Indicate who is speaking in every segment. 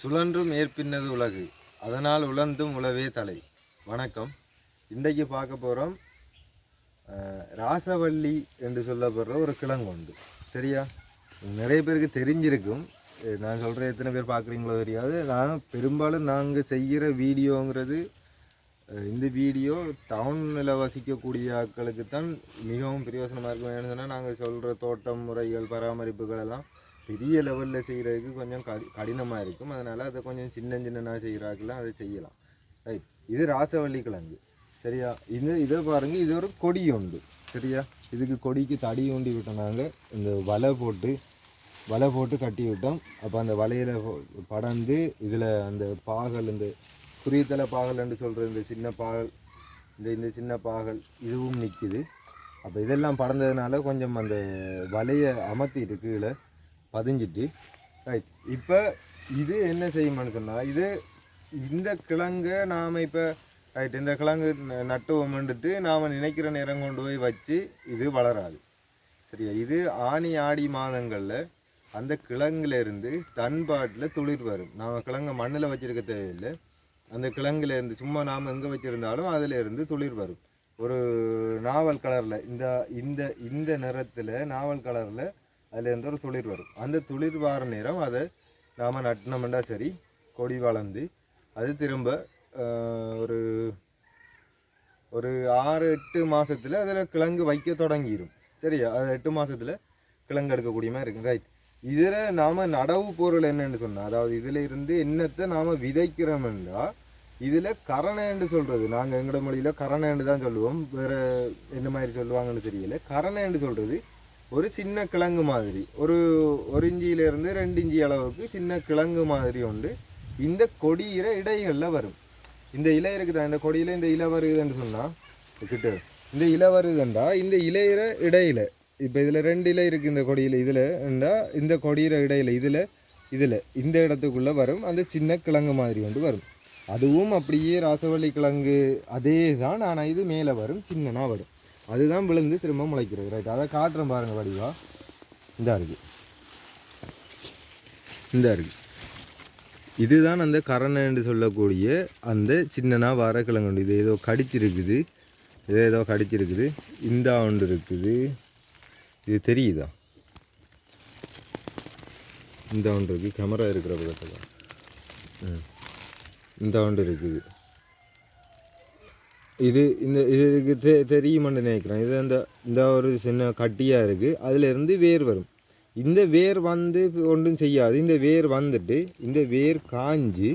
Speaker 1: சுழன்றும் ஏற்பின்னது உலகு. அதனால் உழந்தும் உழவே தலை. வணக்கம். இன்றைக்கு பார்க்க போகிறோம் ராசவள்ளி என்று சொல்லப்படுற ஒரு கிழங்கு உண்டு. சரியா? நிறைய பேருக்கு தெரிஞ்சிருக்கும். நான் சொல்கிற எத்தனை பேர் பார்க்குறீங்களோ தெரியாது. நான் பெரும்பாலும் நாங்கள் செய்கிற வீடியோங்கிறது இந்த வீடியோ டவுனில் வசிக்கக்கூடிய ஆட்களுக்கு தான் மிகவும் பிரயோசனமாக இருக்கும். ஏன்னு சொன்னால் நாங்கள் சொல்கிற தோட்டம் முறைகள் பராமரிப்புகள் எல்லாம் பெரிய லெவலில் செய்கிறதுக்கு கொஞ்சம் கடி கடினமாக இருக்கும். அதனால் அதை கொஞ்சம் சின்ன சின்னனாக செய்கிறாக்கெல்லாம் அதை செய்யலாம். ரைட் இது ராசவள்ளி கிழங்கு. சரியா? இது இதை பாருங்கள் இது ஒரு கொடி உண்டு. சரியா? இதுக்கு கொடிக்கு தடி ஊண்டி விட்டோம் நாங்கள் இந்த வலை போட்டு வலை போட்டு கட்டி விட்டோம். அப்போ அந்த வலையில் படர்ந்து இதில் அந்த பாகல் இந்த குறித்தலை பாகல்னு சொல்கிற இந்த சின்ன பாகல் இந்த இந்த சின்ன பாகல் இதுவும் நிற்கிது அப்போ இதெல்லாம் படர்ந்ததுனால கொஞ்சம் அந்த வலையை அமர்த்திட்டு கீழே பதிஞ்சிட்டு. ரைட் இப்போ இது என்ன செய்யுமான்னு சொன்னால் இது இந்த கிழங்கை நாம் இப்போ ரைட் இந்த கிழங்கு ந- நாம் நினைக்கிற நேரம் கொண்டு போய் வச்சு இது வளராது. சரியா? இது ஆனி ஆடி மாதங்களில் அந்த கிழங்குலேருந்து தன்பாட்டில் துளிர் வரும். நாம் கிழங்கை மண்ணில் வச்சுருக்க தேவையில்லை. அந்த கிழங்குலேருந்து சும்மா நாம் எங்கே வச்சுருந்தாலும் அதிலேருந்து துளிர் வரும். ஒரு நாவல் கலரில் இந்த இந்த இந்த நிறத்தில் நாவல் கலரில் அதில் ஒரு துளிர் வரும். அந்த துளிர் வார நேரம் அதை நாம் நட்டினோம்னா சரி கொடி வளர்ந்து அது திரும்ப ஒரு ஒரு ஆறு எட்டு மாதத்தில் அதில் கிழங்கு வைக்க தொடங்கிடும் சரியா? அது எட்டு மாதத்தில் கிழங்கு எடுக்கக்கூடிய மாதிரி இருக்கும். ரைட் இதில் நாம் நடவு பொருள் என்னென்னு சொன்னால் அதாவது இதில் இருந்து என்னத்தை நாம விதைக்கிறோம்னா இதில் கரணேண்டு சொல்கிறது நாங்கள் எங்களோட மொழியில் கரணேண்டு தான் சொல்லுவோம். வேறு என்ன மாதிரி சொல்லுவாங்கன்னு தெரியல. கரணேண்டு சொல்கிறது ஒரு சின்ன கிழங்கு மாதிரி. ஒரு ஒரு இஞ்சியில இருந்து ரெண்டு இஞ்சி அளவுக்கு சின்ன கிழங்கு மாதிரி உண்டு. இந்த கொடியிற இடைகளில் வரும். இந்த இலை இருக்குதா? இந்த கொடியில் இந்த இலை வருதுன்னு சொன்னால் கிட்ட. இந்த இலை வருதுண்டா இந்த இலையிற இடையில. இப்போ இதில் ரெண்டு இலை இருக்குது இந்த கொடியில். இதில் இந்த கொடியிற இடையில. இதில் இதில். இந்த இடத்துக்குள்ளே வரும். அந்த சின்ன கிழங்கு மாதிரி ஒன்று வரும். அதுவும் அப்படியே ராசவள்ளி கிழங்கு அதே தான் ஆனால் இது மேலே வரும் சின்னனா வரும். அதுதான் விழுந்து திரும்ப முளைக்கிறது. ரைட் அதை காட்டுறேன் பாருங்க வடிவா. இந்த இருக்கு. இந்த இருக்கு. இதுதான் அந்த கரணை என்று சொல்லக்கூடிய அந்த சின்னனா வர கிழங்கு இது ஏதோ கடிச்சிருக்குது. இது ஏதோ கடிச்சிருக்குது. இந்த ஒன்று இருக்குது. இது தெரியுதா? இந்த ஒன்று இருக்குது கேமரா இருக்கிற பக்கத்தில். ம். இந்த ஒன்று இருக்குது. இது இந்த இதுக்கு தெ தெரியுமான்னு நினைக்கிறேன். இது அந்த இந்த ஒரு சின்ன கட்டியாக இருக்குது அதிலிருந்து வேர் வரும். இந்த வேர் வந்து ஒன்றும் செய்யாது. இந்த வேர் வந்துட்டு இந்த வேர் காஞ்சி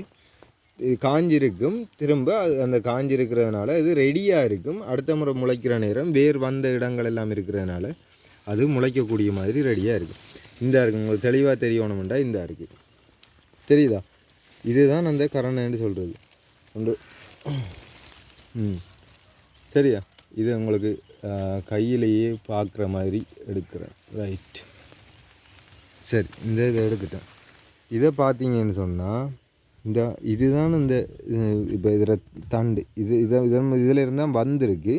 Speaker 1: இது காஞ்சிருக்கும். திரும்ப அது அந்த காஞ்சிருக்கிறதுனால இது ரெடியாக இருக்கும். அடுத்த முறை முளைக்கிற நேரம் வேர் வந்த இடங்கள் எல்லாம் இருக்கிறதுனால அது முளைக்கக்கூடிய மாதிரி ரெடியாக இருக்கும். இந்த இருக்குது உங்களுக்கு தெளிவாக தெரியணுமெண்டா இந்த இருக்குது தெரியுதா? இதுதான் அந்த கரணன்னு சொல்கிறது உண்டு. ம். சரியா? இது உங்களுக்கு கையிலேயே பார்க்குற மாதிரி எடுக்கிறேன். ரைட் சரி இந்த இதை எடுக்கிட்டேன் இதை பார்த்தீங்கன்னு சொன்னால் இந்த இதுதான் இந்த இப்போ இதில் தண்டு. இது இதை இதன் இதில் இருந்தால் வந்திருக்கு.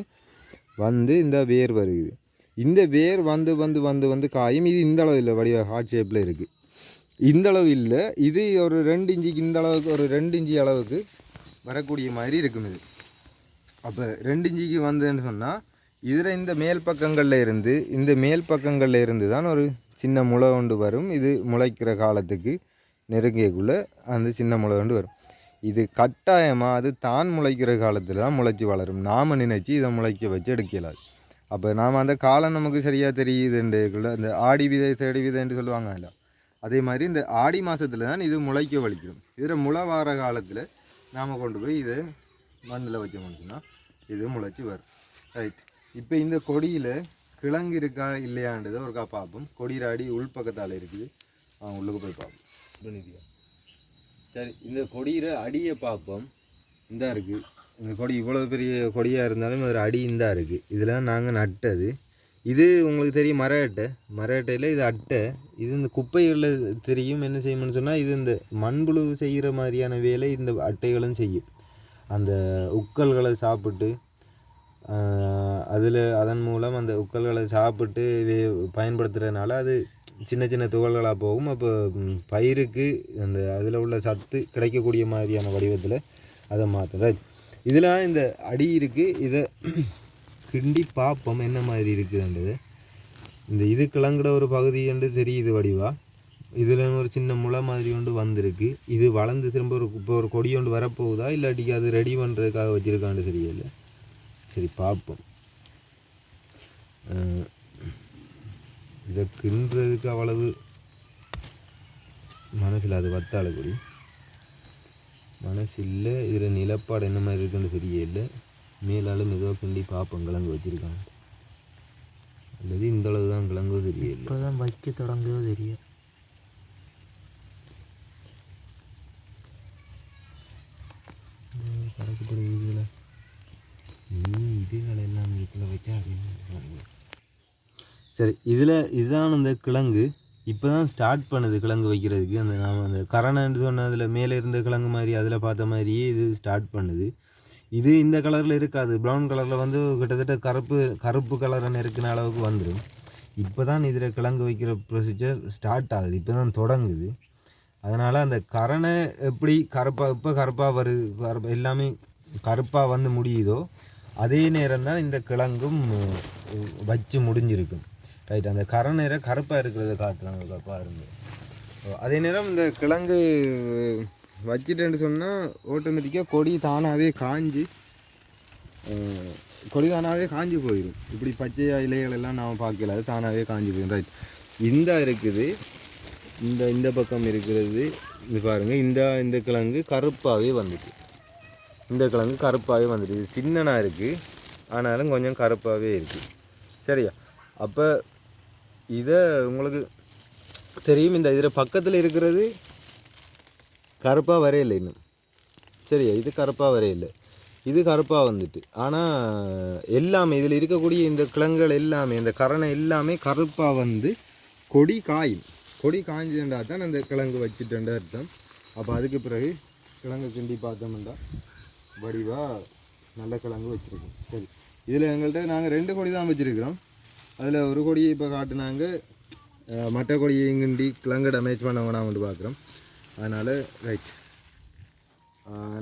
Speaker 1: வந்து இந்த வேர் வருது. இந்த வேர் வந்து வந்து வந்து வந்து காயும். இது இந்த அளவு இல்லை வடிவ ஹார்ட் ஷேப்பில் இருக்குது இந்த அளவு இல்லை. இது ஒரு ரெண்டு இஞ்சிக்கு இந்த அளவுக்கு ஒரு ரெண்டு இஞ்சி அளவுக்கு வரக்கூடிய மாதிரி இருக்கும் இது. அப்போ ரெண்டு இஞ்சிக்கு வந்ததுன்னு சொன்னால் இதில் இந்த மேல் பக்கங்களில் இருந்து இந்த மேல் பக்கங்களில் இருந்து தான் ஒரு சின்ன முளை கொண்டு வரும். இது முளைக்கிற காலத்துக்கு நெருங்கியக்குள்ளே அந்த சின்ன முளை கொண்டு வரும். இது கட்டாயமாக அது தான் முளைக்கிற காலத்தில் தான் முளைச்சி வளரும். நாம் நினைச்சு இதை முளைக்க வச்சு எடுக்கலாது. அப்போ நாம் அந்த காலம் நமக்கு சரியாக தெரியுதுன்றக்குள்ள இந்த ஆடி விதை தேடி விதைன்னு சொல்லுவாங்க இல்லை அதே மாதிரி இந்த ஆடி மாதத்தில் தான் இது முளைக்க வலிக்கும். இதில் முளை வார காலத்தில் நாம் கொண்டு போய் இதை மண்ணில் வச்சோம்னு சொன்னால் இது முளைச்சி வரும் ரைட் இப்போ இந்த கொடியில் கிழங்கு இருக்கா இல்லையான்றதை ஒருக்கா பார்ப்போம். கொடியில் அடி உள்பக்கத்தால் இருக்குது. அவன் உள்ளுக்கு போய் பார்ப்போம். சரி இந்த கொடியில் அடியை பார்ப்போம். இந்தா இருக்குது இந்த கொடி இவ்வளோ பெரிய கொடியாக இருந்தாலும் அதில் அடி இந்தா இருக்குது இதெல்லாம் நாங்கள் நட்டது. இது உங்களுக்கு தெரியும் மர அட்டை மர அட்டையில் இது அட்டை. இது இந்த குப்பைகளில் தெரியும் என்ன செய்யணும்னு சொன்னால் இது இந்த மண்புழு செய்கிற மாதிரியான வேலை இந்த அட்டைகளும் செய்யும். அந்த உக்கல்களை சாப்பிட்டு அதில் அதன் மூலம் அந்த உக்கல்களை சாப்பிட்டு வே- பயன்படுத்துறதுனால அது சின்ன சின்ன துகள்களாக போகும். அப்போ பயிருக்கு அந்த அதில் உள்ள சத்து கிடைக்கக்கூடிய மாதிரியான வடிவத்தில் அதை மாற்றும் இதெல்லாம் இதில் இந்த அடி இருக்குது இதை கிண்டி பார்ப்போம் என்ன மாதிரி இருக்குதுன்றது. இந்த இது கிளங்குற ஒரு பகுதி என்று தெரியுது வடிவா. இதில் ஒரு சின்ன முளை மாதிரி ஒன்று வந்திருக்கு. இது வளர்ந்து திரும்ப ஒரு இப்போ ஒரு கொடி ஒன்று வரப்போகுதா? இல்லாட்டிக்கு அது ரெடி பண்ணுறதுக்காக வச்சுருக்கான்னு தெரியல. சரி பார்ப்போம். இதை கிண்டுறதுக்கு அவ்வளவு மனசில் அது வத்தால கொடி. மனசு இல்லை இதில் நிலப்பாடு என்ன மாதிரி இருக்குன்னு தெரியல. மேலாலும் ஏதோ கிண்டி பார்ப்போம். கிழங்கு வச்சுருக்காங்க அல்லது இந்த அளவு தான் கிழங்கும் தெரியல.
Speaker 2: இப்போ தான் வைக்க தொடங்குதோ தெரியும்
Speaker 1: பறக்கப்படுது இதில் இதுகள் எல்லாம் இதுக்குள்ள வச்சா அப்படின்னு சரி இதில் இதுதான் அந்த கிழங்கு. இப்போ தான் ஸ்டார்ட் பண்ணுது கிழங்கு வைக்கிறதுக்கு. அந்த நாம் அந்த கரணன்னு சொன்னதில் மேலே இருந்த கிழங்கு மாதிரி அதில் பார்த்த மாதிரியே இது ஸ்டார்ட் பண்ணுது. இது இந்த கலரில் இருக்காது. ப்ரௌன் கலரில் வந்து கிட்டத்தட்ட கருப்பு கருப்பு கலரை நெருக்கின அளவுக்கு வந்துடும் இப்போ தான் இதில் கிழங்கு வைக்கிற ப்ரொசீஜர் ஸ்டார்ட் ஆகுது. இப்போ தான் தொடங்குது. அதனால் அந்த கரணை எப்படி கருப்பாக இப்போ கருப்பாக வருது கருப்பா எல்லாமே கருப்பாக வந்து முடியுதோ அதே நேரம் தான் இந்த கிழங்கும் வச்சு முடிஞ்சிருக்கும். ரைட் அந்த கரணை கருப்பாக இருக்கிறத காட்டுறாங்க இருந்து அதே நேரம் இந்த கிழங்கு வச்சுட்டேன்னு சொன்னால் ஆட்டோமேட்டிக்காக கொடி தானாகவே காஞ்சி கொடி தானாகவே காஞ்சி போயிடும் இப்படி பச்சை இலைகள் எல்லாம் நாம் பார்க்கல அது தானாகவே காஞ்சி போயிடும் ரைட் இந்த இருக்குது. இந்த இந்த பக்கம் இருக்கிறது இது பாருங்கள் இந்த இந்த கிழங்கு கருப்பாகவே வந்துட்டு. இந்த கிழங்கு கருப்பாகவே வந்துட்டு. இது சின்னனாக இருக்குது ஆனாலும் கொஞ்சம் கருப்பாகவே இருக்குது சரியா? அப்போ இதை உங்களுக்கு தெரியும் இந்த இதில் பக்கத்தில் இருக்கிறது கருப்பாக வரையில்லை இன்னும். சரியா? இது கருப்பாக வரையில்லை இது கருப்பாக வந்துட்டு. ஆனால் எல்லாமே இதில் இருக்கக்கூடிய இந்த கிழங்குகள் எல்லாமே இந்த கரணை எல்லாமே கருப்பாக வந்து கொடி காயும். கொடி காய்ஞ்சுட்டா தான் அந்த கிழங்கு வச்சுட்டேன் அர்த்தம். அப்போ அதுக்கு பிறகு கிழங்கு கிண்டி பார்த்தோம்டா. வடிவாக நல்ல கிழங்கு வச்சுருக்கோம். சரி. இதில் எங்கள்கிட்ட நாங்கள் ரெண்டு கொடி தான் வச்சுருக்கிறோம். அதில் ஒரு கொடியை இப்போ காட்டினாங்க மற்ற கொடியையும் கிண்டி கிழங்கு டேமேஜ் நான் வந்து பார்க்குறோம் அதனால் ரைட்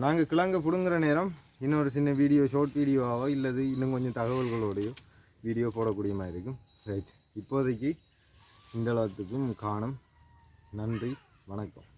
Speaker 1: நாங்கள் கிழங்கு பிடுங்குற நேரம் இன்னொரு சின்ன வீடியோ ஷார்ட் வீடியோவாவோ இல்லது இன்னும் கொஞ்சம் தகவல்களோடையோ வீடியோ போடக்கூடிய மாதிரி இருக்கும். ரைட் இப்போதைக்கு இந்த காணும் நன்றி வணக்கம்.